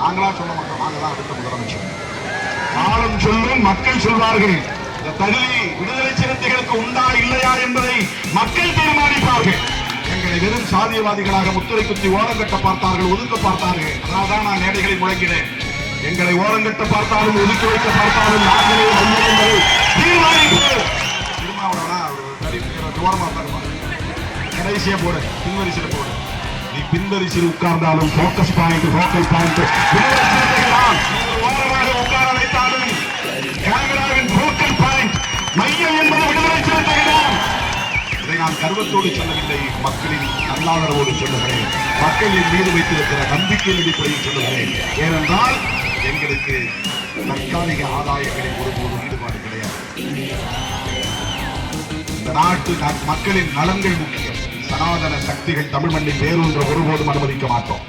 நாங்களா சொல்ல மாட்டோம் நாங்க அடுத்த முதலமைச்சர். காலம் சொல்லும் மக்கள் சொல்வார்கள். இந்த தகுதி விடுதலை சிறுத்தைகளுக்கு உண்டா இல்லையா என்பதை மக்கள் தீர்மானிப்பார்கள். எங்களை வெறும் சாதியவாதிகளாக முத்துரை குத்தி ஓரங்கட்ட பார்த்தார்கள் ஒதுக்க பார்த்தார்கள். அதனால்தான் நான் மேடைகளை முழங்கினேன் எங்களை ஓரங்கட்ட பார்த்தாலும் ஒதுக்கி வைக்க பார்த்தாலும் நாங்களே வந்தோம் என்பதை தீர்மானிப்போம். திருமாவளவனா அவர் கடிப்பிக்கிறது தருவார் கடைசியா போடு பின்வரிசையில் போடு. பின்வரிசையில் உட்கார்ந்தாலும் போக்கஸ் பாயிண்ட் ஃபோக்கல் பாயிண்ட் உட்கார வைத்தாலும் பாயிண்ட் மையம் என்பது விடுதலை சிறுத்தைகள். இதை நான் கர்வத்தோடு சொல்லவில்லை மக்களின் நல்லாதரவோடு சொல்லுகிறேன். மக்களின் மீது வைத்திருக்கிற நம்பிக்கையின் அடிப்படையில் சொல்லுகிறேன். ஏனென்றால் எங்களுக்கு தற்காலிக ஆதாயங்களில் ஒருபோதும் ஈடுபாடு கிடையாது. இந்த நாட்டு மக்களின் நலன்கள் முக்கியம். சனாதன சக்திகள் தமிழ் மண்ணில் வேரூன்ற ஒருபோதும் அனுமதிக்க மாட்டோம்.